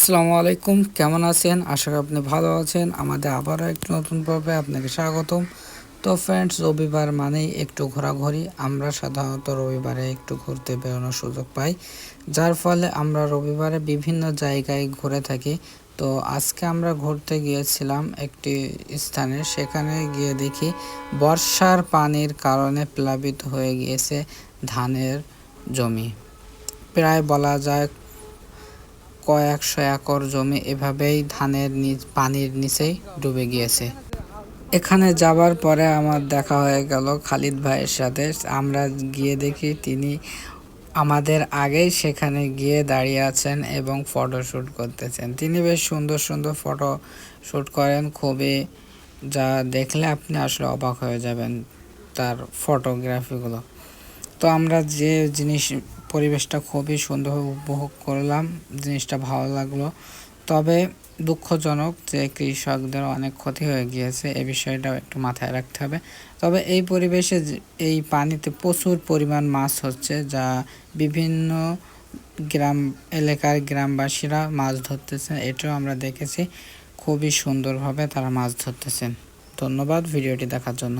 আসসালামু আলাইকুম। কেমন আছেন? আশা করি আপনি ভালো আছেন। আমাদের আবারও একটু নতুন পর্বে আপনাকে স্বাগতম। তো ফ্রেন্ডস রবিবার মানেই একটু ঘোরাঘুরি। আমরা সাধারণত রবিবারে একটু ঘুরতে বেরোনোর সুযোগ পাই। যার ফলে আমরা রবিবারে বিভিন্ন জায়গায় ঘুরে থাকি। তো আজকে আমরা ঘুরতে গিয়েছিলাম একটি স্থানে। সেখানে গিয়ে দেখি বর্ষার পানির কারণে প্লাবিত হয়ে গিয়েছে ধানের জমি। প্রায় বলা যায় কয়েকশো একর জমি এভাবেই ধানের পানির নিচেই ডুবে গিয়েছে। এখানে যাবার পরে আমার দেখা হয়ে গেল খালিদ ভাইয়ের সাথে। আমরা গিয়ে দেখি তিনি আমাদের আগেই সেখানে গিয়ে দাঁড়িয়ে আছেন এবং ফটো শ্যুট করতেছেন। তিনি বেশ সুন্দর সুন্দর ফটো শ্যুট করেন। খুবই যা দেখলে আপনি আসলে অবাক হয়ে যাবেন তার ফটোগ্রাফিগুলো তো আমরা যে জিনিস পরিবেশটা খুবই সুন্দর উপভোগ করলাম, জিনিসটা ভালো লাগল। তবে দুঃখজনক যে কৃষকদের অনেক ক্ষতি হয়ে গিয়েছে, এ বিষয়টাও একটু মাথায় রাখতে হবে। তবে এই পরিবেশে এই পানিতে প্রচুর পরিমাণ মাছ হচ্ছে, যা বিভিন্ন গ্রাম, এলাকার গ্রামবাসীরা মাছ ধরতেছেন। এটাও আমরা দেখেছি। খুবই সুন্দরভাবে তারা মাছ ধরতেছেন। ধন্যবাদ ভিডিওটি দেখার জন্য।